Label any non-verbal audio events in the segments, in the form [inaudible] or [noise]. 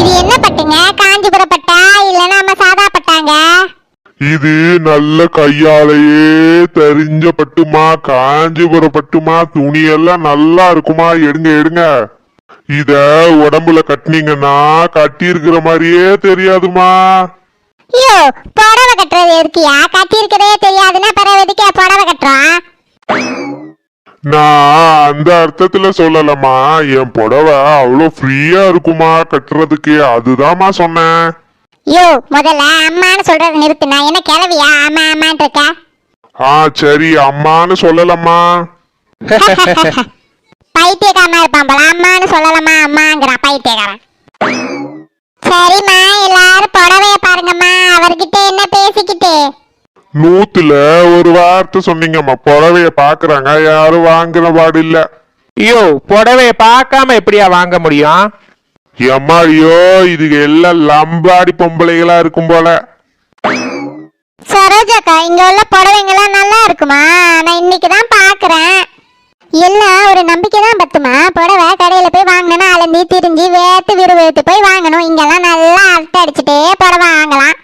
இது என்ன பட்டுங்க? காஞ்சிபுரம் பட்டா இல்ல நம்ம சாதா பட்டாங்க? இது நல்ல கையாலேயே தெரிஞ்ச பட்டுமா காஞ்சிபுரம் பட்டுமா துணி எல்லாம் நல்லா இருக்குமா? எடுங்க எடுங்க. இத உடம்புல கட்டினீங்கன்னா கட்டி இருக்கிற மாதிரியே தெரியாதுமா. ஐயோ புடவை கட்டுறது எதுக்கியா கட்டி இருக்கிறதே தெரியாதுன்னா பிறகு எதுக்கே புடவை கட்டுறோம். நான் அந்த அர்த்தத்துல சொல்லலம்மா. என் புடவை அவ்வளோ ஃப்ரீயா இருக்குமா கட்டுறதுக்கு? அதுதாம்மா சொன்னேன். ஐயோ முதல்ல அம்மான்னு சொல்றது நிறுத்து. நான் என்ன கிளவியா? அம்மா அம்மான் இருக்க? ஆ சரி அம்மான்னு சொல்லலம்மா. [laughs] பைத்தியக்காரனா இருப்பான் போல. அம்மான்னு சொல்லலாமா அம்மாங்கிறான் பைத்தியக்காரன். சரிம்மா எல்லாரும் புடவைய பாருங்கம்மா. அவர்கிட்ட என்ன பேசிக்கிட்டு? நூத்துல ஒரு வார்த்தை சொன்னீங்கம்மா. புடவைய பாக்குறாங்க யாரும் வாங்குற பாடு இல்ல. ஐயோ புடவைய பார்க்காம எப்படியா வாங்க முடியும்? எம்மாடியோ இது எல்லாம் லம்பாடி பொம்பளைகளா இருக்கும் போல. சரோஜாக்கா இங்க உள்ள புடவைங்கெல்லாம் நல்லா இருக்குமா? நான் இன்னைக்கு தான் பாக்குறேன். எல்லாம் ஒரு நம்பிக்கை தான் பத்துமா? புடவை கடையில போய் வாங்கினா அலந்தி திரிஞ்சு வேத்து விறுவிறுத்து போய் வாங்கணும். இங்கெல்லாம் நல்லா அரட்டை அடிச்சுட்டே புடவை வாங்கலாம்.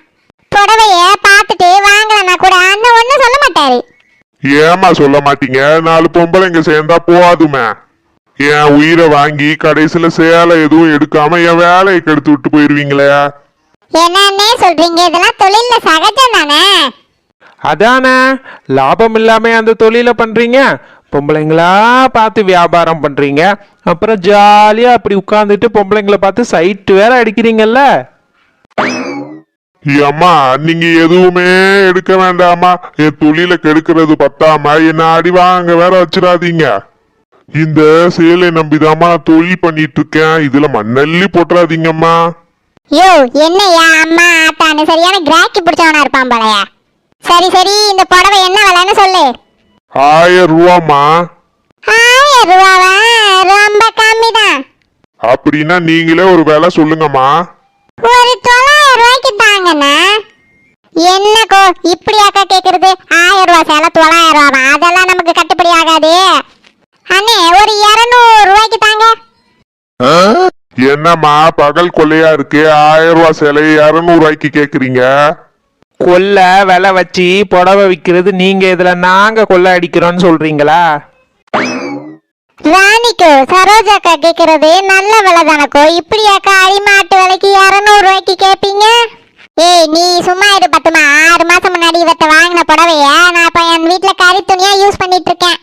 புடவைய பார்த்துட்டு வாங்கலன்னா கூட அண்ணன் ஒன்றும் சொல்ல மாட்டாரு. ஏமா சொல்ல மாட்டீங்க? நாலு பொம்பளைங்க சேர்ந்தா போதுமே. என் உயிரை வாங்கி கடைசியில சேலை எதுவும் எடுக்காம என் வேலையை கெடுத்து விட்டு போயிருவீங்களே. என்னன்னே சொல்றீங்க? இதெல்லாம் தொழில்ல சகஜம் தானே? அதானே? லாபம் இல்லாம அந்த தொழிலை பண்றீங்க? பொம்பளைங்களா பார்த்து வியாபாரம் பண்றீங்க. அப்புறம் ஜாலியா அப்படி உட்காந்துட்டு பொம்பளைங்களை பார்த்து சைட்டு வேற அடிக்கிறீங்கல்ல. அம்மா நீங்க எதுவுமே எடுக்க வேண்டாமா என் தொழிலை கெடுக்கிறது பத்தாம என்ன அடி வாங்க வேற வச்சிடாதீங்க. இந்த சேலை நம்பிதாம்மா நான் தொழில் பண்ணிட்டு இருக்கேன் இதுல மண்ணள்ளி போட்டுறாதீங்கம்மா. யோ என்னய்யா அம்மா ஆத்தான்னு சரியான கிராக்கி பிடிச்சவனா இருப்பான் போலயா. சரி சரி இந்த புடவை என்ன விலைன்னு சொல்லு. ஆயிரம் ரூபாம்மா. ஆயிரம் ரூபாவா? ரொம்ப கம்மி தான் அப்படின்னா நீங்களே ஒரு விலை சொல்லுங்கம்மா. ஒரு ரூபாய்க்கு தாங்கண்ணா. என்ன கோ இப்படியாக்கா கேக்குறது? ஆயிரம் ரூபாய் சேலை தொள்ளாயிரம் ரூபாவா அதெல்லாம் நமக்கு கட்டுப்படி ஆகாது. அண்ணே ஒரு இருநூறு ரூபாய்க்கு தாங்க. என்னம்மா பகல் கொள்ளையா இருக்கு. ஆயிரம் ரூபாய் சேலை இருநூறு ரூபாய்க்கு கேக்குறீங்க? கொல்ல விலை வச்சு புடவை விற்கிறது நீங்க இதுல நாங்க கொள்ள அடிக்கிறோம்னு சொல்றீங்களா? ராணிக்கோ சரோஜாக்கா கேட்கறது நல்ல விலை தானக்கோ? இப்படியாக்கா அடிமாட்டு விலைக்கு இரநூறு ரூபாய்க்கு கேட்பீங்க ஏய் நீ சும்மா இரு பத்துமா. ஆறு மாசம் முன்னாடி இவத்த வாங்கின புடவைய நான் இப்ப என் வீட்டுல கறி துணியா யூஸ் பண்ணிட்டு இருக்கேன்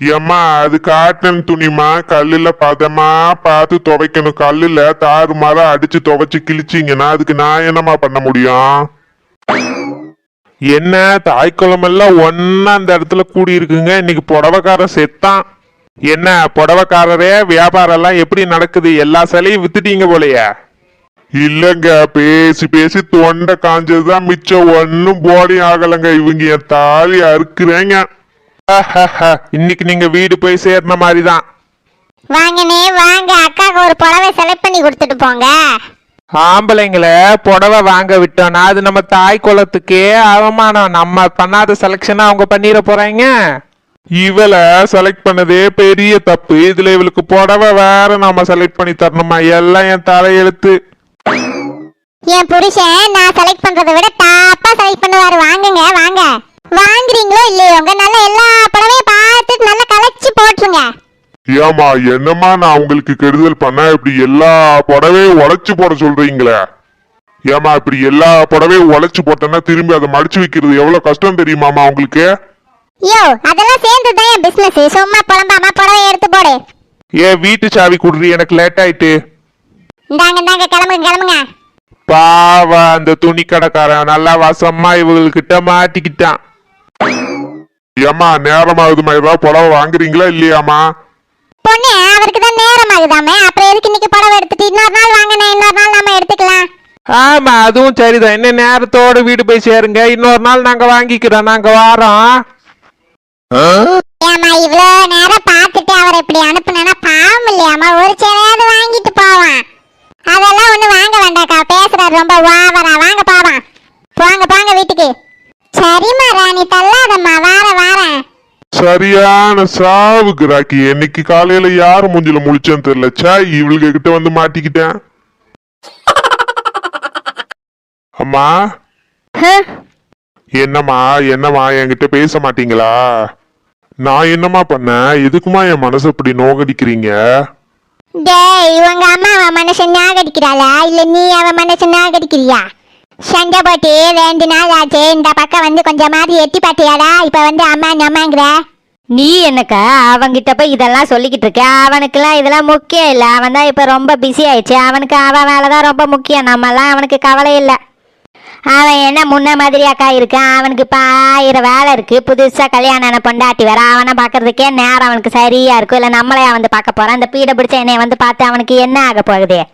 ஏம்மா அது காட்டன் துணிமா கல்லுல பதமா பார்த்து துவைக்கணும். கல்லுல தாறு மாற அடிச்சு துவைச்சு கிழிச்சிங்கன்னா அதுக்கு நான் என்னம்மா பண்ண முடியும்? என்ன தாய்க்குளம் எல்லாம் ஒன்னா அந்த இடத்துல கூடி இருக்குங்க இன்னைக்கு புடவைக்காரன் செத்தான். என்ன புடவைக்காரரே வியாபாரம் எல்லாம் எப்படி நடக்குது? எல்லா சிலையும் வித்துட்டீங்க போலயே. இல்லங்க பேசி பேசி தொண்டை காஞ்சதுதான் மிச்சம். ஒன்னும் போடி ஆகலங்க. இவங்க என் தாலி அறுக்குறேங்க. இன்னைக்கு நீங்க வீடு போய் சேர்ன மாதிரிதான். வாங்கனே வாங்க. அக்காக்கு ஒரு புடவை செலக்ட் பண்ணி கொடுத்துட்டு போங்க. ஆம்பளைங்களை புடவை வாங்க விட்டோம்னா அது நம்ம தாய் குலத்துக்கே அவமானம். நம்ம பண்ணாத செலெக்ஷனை அவங்க பண்ணிட போறாங்க. இவளை செலக்ட் பண்ணதே பெரிய தப்பு. இதுல இவளுக்கு புடவை வேற நாம செலக்ட் பண்ணி தரணுமா? எல்லாம் என் தலையெழுத்து. என் புருஷன் நான் செலக்ட் பண்றதை விட டாப்பா செலக்ட் பண்ணுவாரு. வாங்குங்க வாங்க. வாங்குறீங்களோ இல்லையோ உங்க நல்ல எல்லா புடவையும் பார்த்துட்டு நல்லா கலைச்சு போட்டுருங்க. ஏமா என்னம்மா நான் உங்களுக்கு கெடுதல் பண்ண இப்படி எல்லா புடவையும் உடைச்சு போட சொல்றீங்களே? ஏமா இப்படி எல்லா புடவையும் உடைச்சு போட்டேன்னா திரும்பி அதை மடிச்சு வைக்கிறது எவ்வளவு கஷ்டம் தெரியுமாமா உங்களுக்கு? யோ அதெல்லாம் சேர்ந்து தான் என் பிசினஸ் சும்மா புலம்பாம புடவை எடுத்து போடு. ஏ வீட்டு சாவி குடுறி? எனக்கு லேட் ஆயிட்டு. இந்தாங்க இந்தாங்க கிளம்புங்க கிளம்புங்க. பாவா அந்த துணி கடைக்காரன் நல்லா வசமா இவங்ககிட்ட மாட்டிக்கிட்டான். ஏமா நேரமாகுதுமா ஏதாவது புடவை வாங்குறீங்களா இல்லையாமா பொண்ணு அவருக்கு தான் நேரம் ஆகுதாமே அப்புறம் எதுக்கு இன்னைக்கு புடவை எடுத்துட்டு இன்னொரு நாள் வாங்கினேன் இன்னொரு நாள் நாம எடுத்துக்கலாம்? ஆமா அதுவும் சரிதான். என்ன நேரத்தோட வீடு போய் சேருங்க. இன்னொரு நாள் நாங்க வாங்கிக்கிறோம். நாங்க வாரோம். ஏமா இவ்வளோ நேரம் பார்த்துட்டு அவர் இப்படி அனுப்புனா பாவம் இல்லையாமா ஒரு சேவையாவது வாங்கிட்டு போவான். அதெல்லாம் ஒண்ணு வாங்க வேண்டாக்கா பேசுறாரு ரொம்ப ஓவரா. வாங்க போவான் போங்க போங்க வீட்டுக்கு. சரிம்மா ராணி. தள்ளாதம்மா. வார வாரேன் சரியான சாவு கிராக்கி. என்னைக்கு காலையில யாரு மூஞ்சில முழிச்சேன்னு தெரியல. சே இவளுக கிட்ட வந்து மாட்டிக்கிட்டேன். அம்மா. என்னம்மா? என்னம்மா? என்கிட்ட பேச மாட்டீங்களா? நான் என்னம்மா பண்ணேன்? எதுக்குமா என் மனசு இப்படி நோகடிக்கிறீங்க? டேய் உங்க அம்மா அவன் மனுஷன் நாகடிக்கிறாளா? இல்ல நீ அவன் மனுஷன் நாகடிக்கிறியா? சண்டை போட்டு ரெண்டு நாள் ஆச்சு இந்த பக்கம் வந்து கொஞ்சம் மாதிரி எட்டி பார்த்தியாடா? இப்ப வந்து அம்மா அம்மாங்கிற? நீ என்னக்கா அவன்கிட்ட போய் இதெல்லாம் சொல்லிக்கிட்டு இருக்க? அவனுக்குலாம் இதெல்லாம் முக்கியம் இல்லை. அவன் தான் இப்போ ரொம்ப பிஸி ஆயிடுச்சு. அவனுக்கு அவன் வேலை தான் ரொம்ப முக்கியம். நம்மலாம் அவனுக்கு கவலை இல்லை. அவன் என்ன முன்ன மாதிரியாக்கா இருக்கான்? அவனுக்கு இப்போ ஆயிரம் வேலை இருக்கு. புதுசாக கல்யாணம் ஆன பொண்டாட்டி வேற. அவனை பார்க்கறதுக்கே நேரம் அவனுக்கு சரியா இருக்கும். இல்லை நம்மளே வந்து பார்க்க போறான். அந்த பீடை பிடிச்ச என்னை வந்து பார்த்து அவனுக்கு என்ன ஆக போகுது?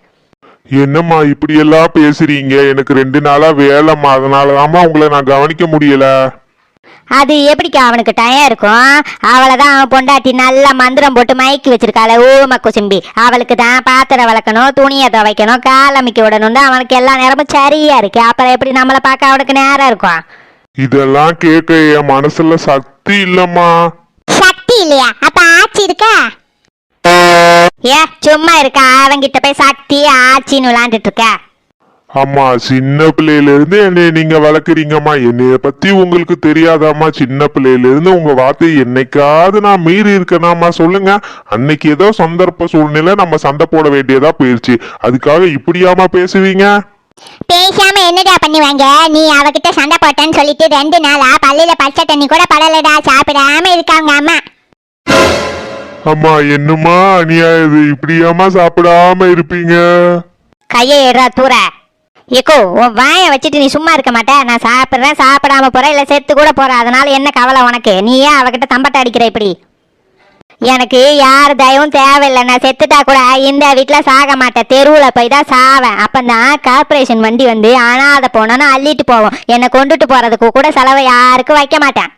என்னம்மா இப்படி எல்லாம் பேசுறீங்க? எனக்கு ரெண்டு நாளாக வேலைம்மா. அதனாலதாம்மா உங்களை நான் கவனிக்க முடியல. அது எப்படிக்கா அவனுக்கு டயம் இருக்கும்? அவளை தான் அவன் பொண்டாட்டி நல்லா மந்திரம் போட்டு மயக்கி வச்சிருக்காள ஊம குசும்பி அவளுக்கு தான் பாத்திரம் விளக்கணும் துணியை துவைக்கணும் கால் அமைக்க விடணும் தான் அவனுக்கு எல்லா நேரமும் சரியா இருக்கு. அப்புறம் எப்படி நம்மளை பார்க்க அவனுக்கு நேரம் இருக்கும்? இதெல்லாம் கேட்க என் மனசுல சக்தி இல்லம்மா. சக்தி இல்லையா? அப்ப ஆட்சி இருக்கா? ஏ சும்மா இருக்கா? அவன்கிட்ட போய் சக்தி ஆச்சின்னு விளாண்டுட்டு இருக்க. அம்மா சின்ன பிள்ளையில இருந்து என்னைய நீங்க வளர்க்குறீங்கம்மா. என்னைய பத்தி உங்களுக்கு தெரியாதாம்மா. சின்ன பிள்ளையில இருந்து உங்க வார்த்தையை என்னைக்காவது நான் மீறி இருக்கேனாம்மா. சொல்லுங்க. அன்னைக்கு ஏதோ சந்தர்ப்ப சூழ்நிலை நம்ம சண்டை போட வேண்டியதா போயிருச்சு. அதுக்காக இப்படியாம்மா பேசுவீங்க? பேசாம என்னடா பண்ணுவாங்க? நீ அவகிட்ட சண்டை போட்டேன்னு சொல்லிட்டு ரெண்டு நாளா பள்ளியில பச்சை தண்ணி கூட படலடா சாப்பிடாம இருக்காங்க அம்மா. அம்மா என்னம்மா அநியாயம் இது? இப்படியாம்மா சாப்பிடாம இருப்பீங்க? கையை தூர. ஏக்கோ உன் வாயை வச்சுட்டு நீ சும்மா இருக்க மாட்டே. நான் சாப்பிட்றேன் சாப்பிடாம போறேன் இல்லை செத்து கூட போறேன். அதனால என்ன கவலை உனக்கு? நீ ஏன் அவகிட்ட தம்பட்டை அடிக்கிற இப்படி? எனக்கு யார் தயவும் தேவையில்லை. நான் செத்துட்டா கூட இந்த வீட்டில் சாக மாட்டேன். தெருவில் போய் தான் சாவேன். அப்போ தான் கார்பரேஷன் வண்டி வந்து அனாதை போனோன்னு அள்ளிட்டு போவோம். என்னை கொண்டுட்டு போகிறதுக்கு கூட செலவை யாருக்கும் வைக்க மாட்டேன்.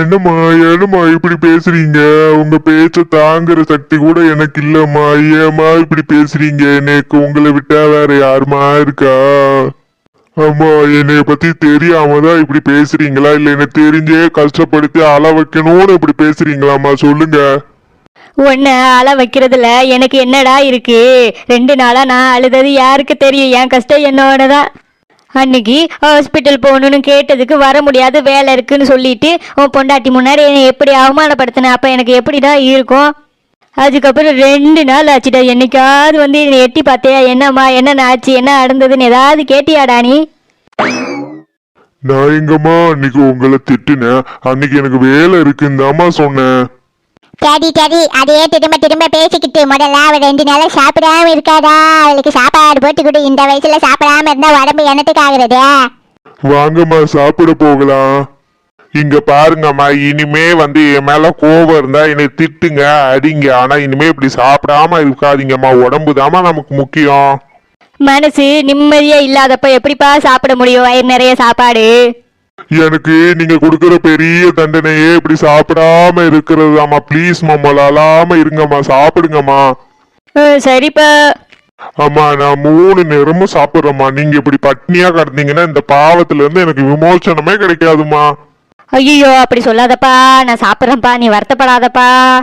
என்னம்மா என்னம்மா இப்படி பேசுறீங்க? உங்க பேச்ச தாங்குற சக்தி கூட எனக்கு இல்லம்மா. ஏமா இப்படி பேசுறீங்க? எனக்கு உங்களை விட்டா வேற யாருமா இருக்கா? அம்மா என்னைய பத்தி தெரியாம தான் இப்படி பேசுறீங்களா? இல்ல என்ன தெரிஞ்சே கஷ்டப்படுத்தி அள வைக்கணும்னு இப்படி பேசுறீங்களாம்மா? சொல்லுங்க. ஒன்று அழ வைக்கிறதுல எனக்கு என்னடா இருக்கு? ரெண்டு நாளா நான் அழுதது யாருக்கு தெரியும்? என் கஷ்டம் என்னோட தான் அன்னைக்கு ஹாஸ்பிட்டல் போகணுன்னு கேட்டதுக்கு வர முடியாது வேலை இருக்குன்னு சொல்லிட்டு உன் பொண்டாட்டி முன்னாடி என்னை எப்படி அவமானப்படுத்தின? அப்போ எனக்கு எப்படிடா இருக்கும்? அதுக்கப்புறம் ரெண்டு நாள் ஆச்சுடா என்னைக்காவது வந்து என்னை எட்டி பார்த்தியா? என்னம்மா என்ன ஆச்சு? என்ன நடந்ததுன்னு ஏதாவது கேட்டியாடா நீ? நான் எங்கம்மா அன்னைக்கு உங்களை திட்டுனேன். அன்னைக்கு எனக்கு வேலை இருக்குன்னு சொன்னேன். சரி சரி அதையே திரும்ப திரும்ப பேசிக்கிட்டு முதல்ல அவ ரெண்டு நாளா சாப்பிடாம இருக்காதா? அவளுக்கு சாப்பாடு போட்டு கொடு. இந்த வயசுல சாப்பிடாம இருந்தா உடம்பு என்னத்துக்கு ஆகுறது? வாங்கம்மா சாப்பிட போகலாம். இங்க பாருங்கம்மா இனிமே வந்து என் மேல கோபம் இருந்தா என்னை திட்டுங்க அடிங்க. ஆனா இனிமே இப்படி சாப்பிடாம இருக்காதீங்கம்மா. உடம்பு நமக்கு முக்கியம். மனசு நிம்மதியா இல்லாதப்ப எப்படிப்பா சாப்பிட முடியும்? வயிறு நிறைய சாப்பாடு. எனக்கு நீங்க கொடுக்குற பெரிய தண்டனையே இப்படி சாப்பிடாம இருக்கிறதுதாம்மா. ப்ளீஸ் மாமா அழாம இருங்கம்மா. சாப்பிடுங்கம்மா. சரிப்பா. அம்மா நான் மூணு நேரமும் சாப்பிடுறேம்மா. நீங்க இப்படி பட்னியா கிடந்தீங்கன்னா இந்த பாவத்துல இருந்து எனக்கு விமோசனமே கிடைக்காதுமா ஐயோ அப்படி சொல்லாதப்பா. நான் சாப்பிட்றேன்ப்பா. நீ வருத்தப்படாதப்பா.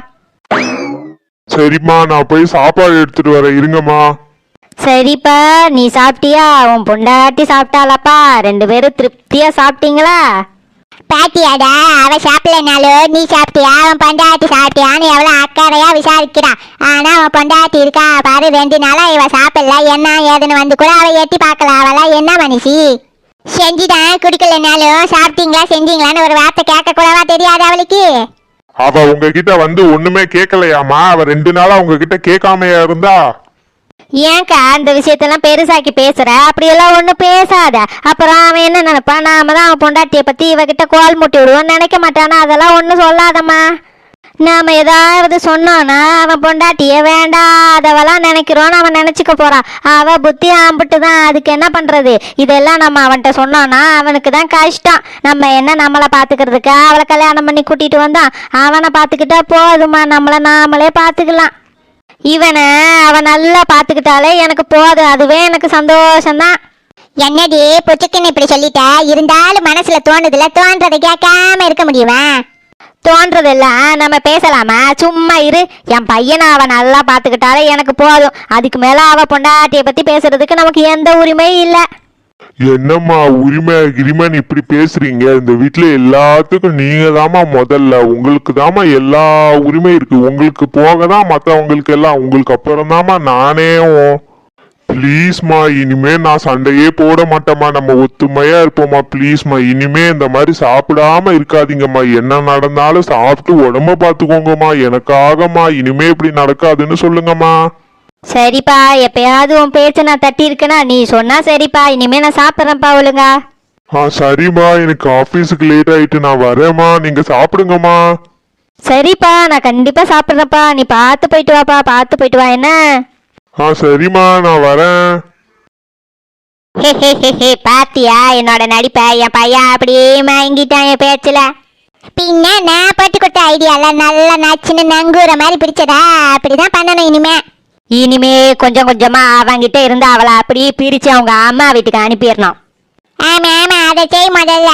சரிம்மா நான் போய் சாப்பாடு எடுத்துட்டு வரேன். இருங்கம்மா. சரிப்பா நீ சாப்பிட்டியா? உன் பொண்டாட்டி சாப்பிட்டாளாப்பா. ரெண்டு பேரும் திருப்தியா சாப்பிட்டீங்களா? பாத்தியாடா அவ சாப்பிடலனாலும் நீ சாப்பிட்டியா? அவன் பொண்டாட்டி சாப்பிட்டியான்னு எவ்வளவு அக்கறையா விசாரிக்கிறான் ஆனா அவன் பொண்டாட்டி இருக்கா? பாரு ரெண்டு நாளா இவ சாப்பிடல. என்ன ஏதுன்னு வந்து கூட அவ எட்டி பார்க்கல. அவளா என்ன மனுஷி? செஞ்சுதான் குடிக்கலனாலும் சாப்பிட்டீங்களா செஞ்சீங்களான்னு ஒரு வார்த்தை கேட்க கூடவா தெரியாது அவளுக்கு? அவ உங்ககிட்ட வந்து ஒண்ணுமே கேட்கலையாமா அவ ரெண்டு நாளா உங்ககிட்ட கேட்காமையா இருந்தா? ஏன்க்கா அந்த விஷயத்தெல்லாம் பெருசாக்கி பேசுற? அப்படியெல்லாம் ஒன்றும் பேசாத. அப்புறம் அவன் என்ன நினைப்பான்? நாம தான் அவன் பொண்டாட்டியை பத்தி இவகிட்ட கோல் முட்டி விடுவோம்னு நினைக்க மாட்டானா? அதெல்லாம் ஒன்றும் சொல்லாதம்மா. நாம ஏதாவது சொன்னோன்னா அவன் பொண்டாட்டிய வேண்டாதவெல்லாம் நினைக்கிறோன்னு அவன் நினைச்சுக்க போறான். அவ புத்தி ஆம்பிட்டு தான். அதுக்கு என்ன பண்றது? இதெல்லாம் நம்ம அவன்கிட்ட சொன்னோன்னா அவனுக்கு தான் கஷ்டம். நம்ம என்ன நம்மளை பாத்துக்கிறதுக்கு அவளை கல்யாணம் பண்ணி கூட்டிட்டு வந்தான் அவனை பாத்துக்கிட்டா போதுமா நம்மளை நாமளே பாத்துக்கலாம் இவனை அவன் நல்லா பாத்துக்கிட்டாலே எனக்கு போதும் அதுவே எனக்கு சந்தோஷம்தான். என்னடி புச்சுக்குன்னு இப்படி சொல்லிட்ட? இருந்தாலும் மனசுல தோணுதுல தோன்றதை கேட்காம இருக்க முடியுமா? தோன்றதெல்லாம் நம்ம பேசலாமா? சும்மா இரு. என் பையனை அவ நல்லா பாத்துக்கிட்டாலே எனக்கு போதும். அதுக்கு மேல அவ பொண்டாட்டிய பத்தி பேசுறதுக்கு நமக்கு எந்த உரிமையும் இல்ல. என்னம்மா உரிமை கிரிமைன்னு இப்படி பேசுறீங்க? இந்த வீட்ல எல்லாத்துக்கும் நீங்க தாமா முதல்ல. உங்களுக்கு தாமா எல்லா உரிமை இருக்கு. உங்களுக்கு போக தான் மற்றவங்களுக்கு எல்லாம். உங்களுக்கு அப்புறம் தாமா நானே ப்ளீஸ்மா இனிமே நான் சண்டையே போட மாட்டேம்மா. நம்ம ஒத்துமையா இருப்போம்மா ப்ளீஸ்மா இனிமே இந்த மாதிரி சாப்பிடாம இருக்காதீங்கம்மா. என்ன நடந்தாலும் சாப்பிட்டு உடம்ப பார்த்துக்கோங்கம்மா எனக்காகம்மா. இனிமே இப்படி நடக்காதுன்னு சொல்லுங்கம்மா. சரிப்பா எப்பயாவது உன் பேச்ச நான் தட்டி இருக்கேனா நீ சொன்னா சரிப்பா இனிமே நான் சாப்பிட்றேன்ப்பா ஒழுங்கா. ஆ சரிம்மா எனக்கு ஆஃபீஸுக்கு லேட் ஆயிட்டு நான் வரேம்மா நீங்க சாப்பிடுங்கம்மா. சரிப்பா நான் கண்டிப்பா சாப்பிட்றேன்ப்பா நீ பார்த்து போயிட்டு வாப்பா பார்த்து போயிட்டு வா என்ன? ஆ சரிம்மா நான் வரேன். பாத்தியா என்னோட நடிப்பை? என் பையன் அப்படியே மயங்கிட்டான் என் பேச்சுல. பின்ன நான் போட்டு கொடுத்த ஐடியால நல்லா நச்சுன்னு நங்கூர மாதிரி பிடிச்சதா? அப்படிதான் பண்ணணும் இனிமே. இனிமே கொஞ்சம் கொஞ்சமா அவங்கிட்ட இருந்து அவளை அப்படியே பிரிச்சு அவங்க அம்மா வீட்டுக்கு அனுப்பிடணும். ஆமா ஆமா அதை செய் முதல்ல.